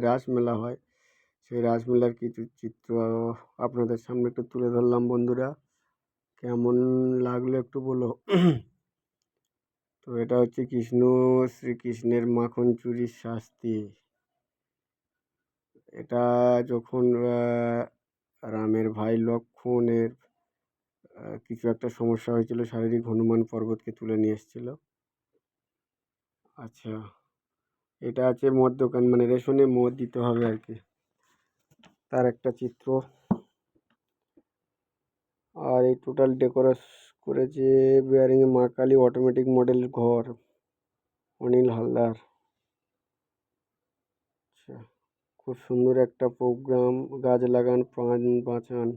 রাসমেলা হয় সেই রাসমেলার কিছু চিত্র আপনাদের সামনে একটু তুলে ধরলাম বন্ধুরা। কেমন লাগল একটু বলো। তো এটা হচ্ছে কৃষ্ণ শ্রীকৃষ্ণের মাখন চুরির শাস্তি। এটা যখন রামের ভাই লক্ষ্মণের আহ, কিছু একটা সমস্যা হয়েছিল শারীরিক হনুমান পর্বতকে তুলে নিয়ে এসেছিল। আচ্ছা। এটা আছে মদ দোকান মানে রেশনে মদ দিতে হবে আর কি। তার একটা চিত্র। আর এই টোটাল ডেকোরেস করেছে বিয়ারিংয়ে মা কালী অটোমেটিক মডেল ঘর, অনিল হালদার। আচ্ছা খুব সুন্দর একটা প্রোগ্রাম গাছ লাগান, প্রাণ বাঁচান।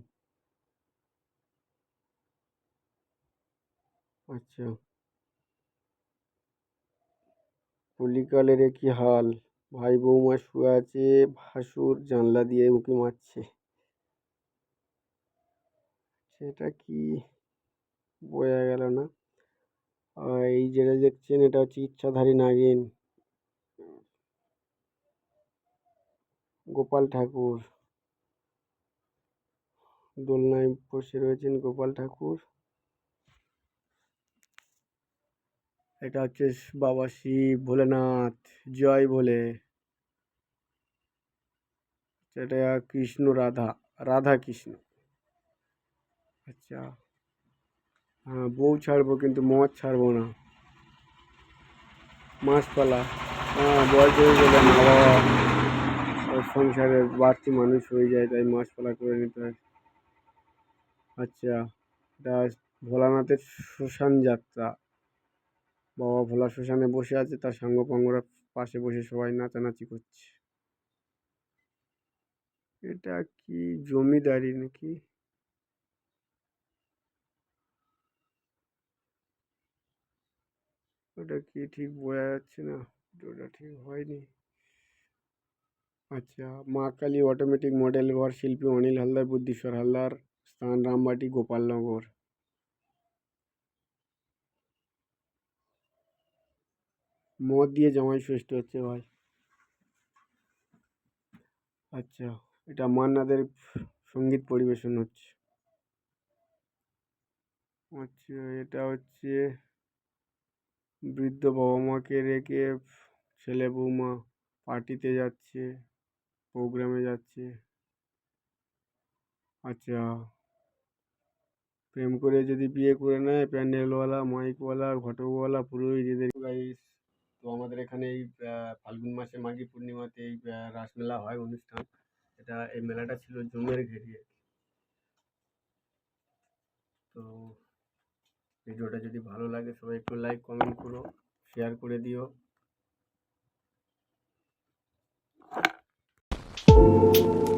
আচ্ছা। কলিকালের কি হাল? ভাই বৌমা শুয়ে আছে, ভাসুর জানলা দিয়ে উঁকি মারছে। সেটা কি বোঝা গেল না। এই যেটা দেখছেন, এটা হচ্ছে ইচ্ছাধারী নাগিন। গোপাল ঠাকুর। দোলনায় বসে রয়েছেন গোপাল ঠাকুর। এটা হচ্ছে বাবা শিব, ভোলেনাথ, জয় ভোলে। এটা কৃষ্ণ, রাধা রাধা কৃষ্ণ। আচ্ছা। হ্যাঁ বউ ছাড়বো কিন্তু মদ ছাড়বো না। মাছপালা। হ্যাঁ বয়স হয়ে গেলে মা বাবা সংসারে বাড়তি মানুষ হয়ে যায়, তাই মাছপালা করে নিতে হয়। আচ্ছা এটা ভোলানাথের শ্মশান যাত্রা। বাবা ভোলা শ্মশানে বসে আছে, তার সাঙ্গপাঙ্গরা পাশে বসে সবাই নাচানাচি করছে। এটা কি জমিদারি নাকি? ওটা কি ঠিক বোঝা যাচ্ছে না, ওটা ঠিক হয়নি। আচ্ছা মা কালী অটোমেটিক মডেল ঘর শিল্পী অনিল হালদার, বুদ্ধিশ্বর হালদার, স্থান রামবাটি, গোপালনগর। মদ দিয়ে জামাই ষষ্ঠী হচ্ছে ভাই। আচ্ছা এটা মান্নাদের সংগীত পরিবেশন হচ্ছে। আচ্ছা এটা হচ্ছে বৃদ্ধ বাবা মাকে রেখে ছেলে বৌমা পার্টিতে যাচ্ছে, প্রোগ্রামে যাচ্ছে। আচ্ছা প্রেম করে যদি বিয়ে করে নেয়, প্যান্ডেলওয়ালা, মাইকওয়ালা, ঘটকওয়ালা, পুরোহিত এদের তো আমাদের এখানে এই ফাল্গুন মাসে মাঘী পূর্ণিমাতে এই রাসমেলা হয় অনুষ্ঠান এটা এই মেলাটা ছিল জমের ঘেরিয়ে তো ভিডিওটা যদি ভালো লাগে, সবাই একটু লাইক কমেন্ট করো শেয়ার করে দিও Thank you.